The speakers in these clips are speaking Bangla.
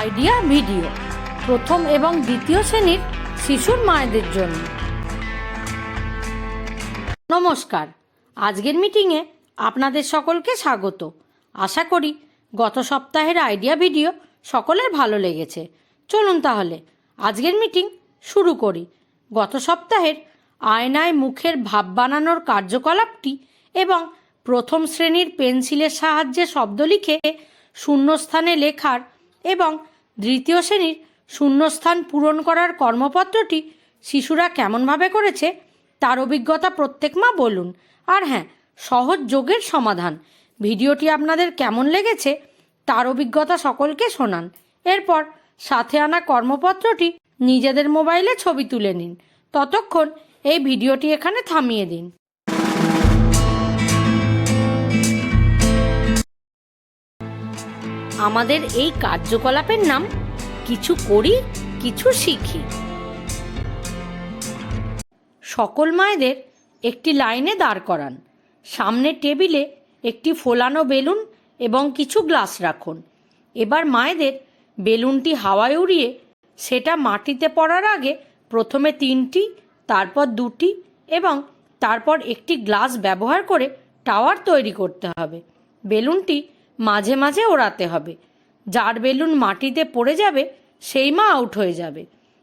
আইডিয়া ভিডিও, প্রথম এবং দ্বিতীয় শ্রেণির শিশুর মায়েদের জন্য। নমস্কার, আজকের মিটিংয়ে আপনাদের সকলকে স্বাগত। আশা করি গত সপ্তাহের আইডিয়া ভিডিও সকলের ভালো লেগেছে। চলুন তাহলে, আজকের মিটিং শুরু করি। গত সপ্তাহের আয়নায় মুখের ভাব বানানোর কার্যকলাপটি এবং প্রথম শ্রেণির পেন্সিলের সাহায্যে শব্দ লিখে শূন্যস্থানে লেখার এবং দ্বিতীয় শ্রেণির শূন্যস্থান পূরণ করার কর্মপত্রটি শিশুরা কেমনভাবে করেছে তার অভিজ্ঞতা প্রত্যেক মা বলুন। আর হ্যাঁ সহজ যোগের সমাধান। ভিডিওটি আপনাদের কেমন লেগেছে তার অভিজ্ঞতা সকলকে শোনান। এরপর সাথে আনা কর্মপত্রটি নিজেদের মোবাইলে ছবি তুলে নিন। ততক্ষণ এই ভিডিওটি এখানে থামিয়ে দিন। আমাদের এই কার্যকলাপের নাম কিছু করি, কিছু শিখি। সকল মায়েদের একটি লাইনে দাঁড় করান। সামনে টেবিলে একটি ফোলানো বেলুন এবং কিছু গ্লাস রাখুন। এবার মায়েদের বেলুনটি হাওয়ায় উড়িয়ে সেটা মাটিতে পড়ার আগে প্রথমে তিনটি, তারপর দুটি এবং তারপর একটি গ্লাস ব্যবহার করে টাওয়ার তৈরি করতে হবে। বেলুনটি মাঝে মাঝে ওড়াতে হবে। যার বেলুন মাটিতে পড়ে যাবে, সেই মা আউট হয়ে যাবে।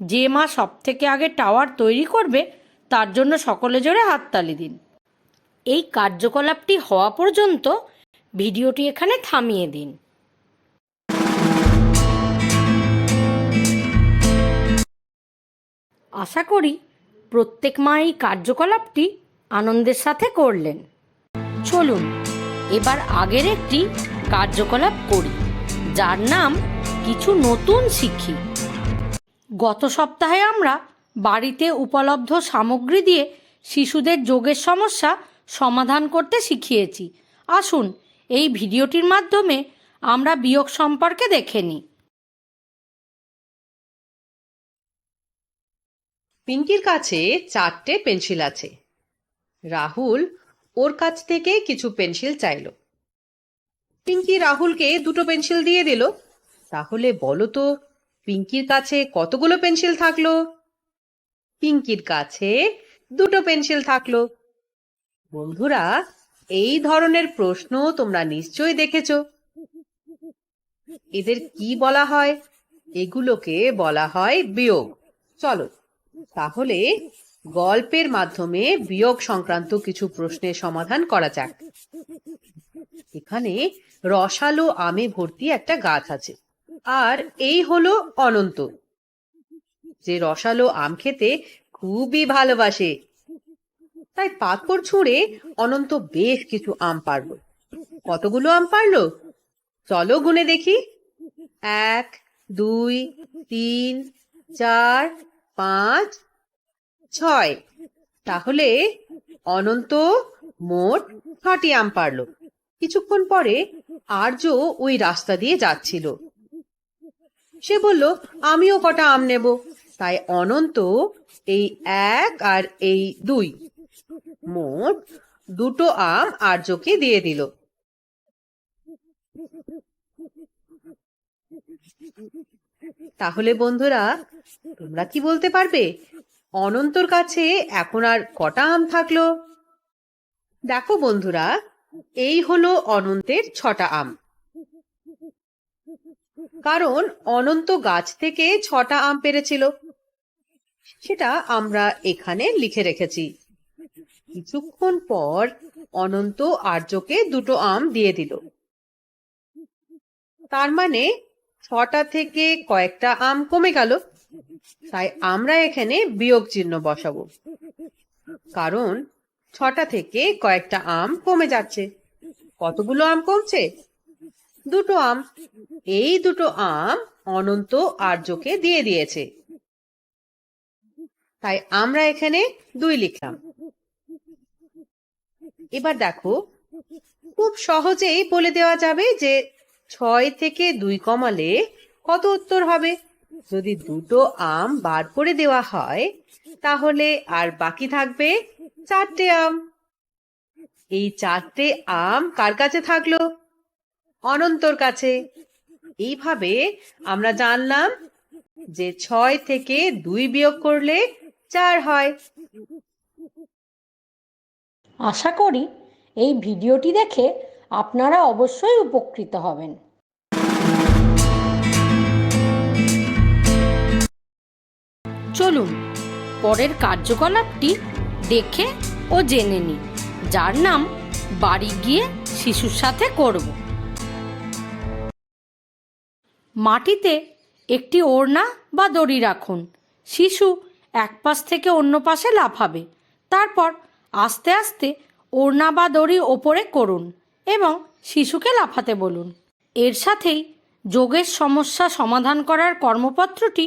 যে মা সব থেকে আগে টাওয়ার তৈরি করবে, তার জন্য সকলে জোরে হাততালি দিন। এই কার্যকলাপটি হওয়া পর্যন্ত ভিডিওটি এখানে থামিয়ে দিন। আশা করি প্রত্যেক মা এই কার্যকলাপটি আনন্দের সাথে করলেন। চলুন এবার আগের একটি কার্যকলাপ করি, যার নাম কিছু নতুন শিখি। গত সপ্তাহে আমরা বাড়িতে উপলব্ধ সামগ্রী দিয়ে শিশুদের যোগের সমস্যা সমাধান করতে শিখিয়েছি। আসুন, এই ভিডিওটির মাধ্যমে আমরা বিয়োগ সম্পর্কে দেখে নিই। পিঙ্কির কাছে চারটে পেন্সিল আছে। রাহুল ওর কাছ থেকে কিছু পেন্সিল চাইল। পিঙ্কি রাহুলকে দুটো পেন্সিল দিয়ে দিল। তাহলে বলো তো, পিঙ্কির কাছে কতগুলো পেন্সিল থাকল? পিঙ্কির কাছে দুটো পেন্সিল থাকল। বন্ধুরা, এই ধরনের প্রশ্ন তোমরা নিশ্চয়ই দেখেছ। এদের কি বলা হয়? এগুলোকে বলা হয় বিয়োগ। চলো, তাহলে গল্পের মাধ্যমে বিয়োগ সংক্রান্ত কিছু প্রশ্নের সমাধান করা যাক। এখানে রসালো আমে ভর্তি একটা গাছ আছে, আর এই হলো অনন্ত, যে রসালো আম খেতে খুবই ভালোবাসে। তাই পাথর ছুঁড়ে অনন্ত বেশ কিছু আম পারল। কতগুলো আম পারল? চলো গুনে দেখি। এক, দুই, তিন, চার, পাঁচ ছয়। তাহলে অনন্ত মোট ছটি আম পারল। কিছুক্ষণ পরে আর্য ওই রাস্তা দিয়ে যাচ্ছিল। সে বলল, আমিও কটা আম নেব? তাই অনন্ত এই এক আর এই দুই। মোট দুটো আম আর্যকে দিয়ে দিল। তাহলে বন্ধুরা, তোমরা কি বলতে পারবে? অনন্তর কাছে এখন আর কটা আম থাকল? দেখো বন্ধুরা, এই হলো অনন্তের ছটা আম। কারণ অনন্ত গাছ থেকে ছটা আম পেরেছিল। সেটা আমরা এখানে লিখে রেখেছি। কিছুক্ষণ পর অনন্ত আর্যকে দুটো আম দিয়ে দিল। তার মানে ছটা থেকে কয়েকটা আম কমে গেল। তাই আমরা এখানে বিয়োগ চিহ্ন বসাবো। কারণ ছটা থেকে কয়েকটা আম কমে যাচ্ছে। কতগুলো আম কমছে? দুটো আম। এই দুটো আম অনন্ত আর্যকে দিয়ে দিয়েছে। তাই আমরা এখানে দুই লিখলাম। এবার দেখো, খুব সহজেই বলে দেওয়া যাবে যে ছয় থেকে দুই কমালে কত উত্তর হবে? যদি দুটো আম বার করে দেওয়া হয়, তাহলে আর বাকি থাকবে চারটে আম। এই চারটে আম কার কাছে থাকল? অনন্তর কাছে। এইভাবে আমরা জানলাম যে ছয় থেকে দুই বিয়োগ করলে চার হয়। আশা করি এই ভিডিওটি দেখে আপনারা অবশ্যই উপকৃত হবেন। চলুন, পরের কার্যকলাপটি দেখে ও জেনে নিই যার নাম বাড়ি গিয়ে শিশুর সাথে করব। মাটিতে একটি ওড়না বা দড়ি রাখুন, শিশু এক পাশ থেকে অন্য পাশে লাফাবে, তারপর আস্তে আস্তে ওড়না বা দড়ি ওপরে করুন এবং শিশুকে লাফাতে বলুন। এর সাথেই যোগের সমস্যা সমাধান করার কর্মপত্রটি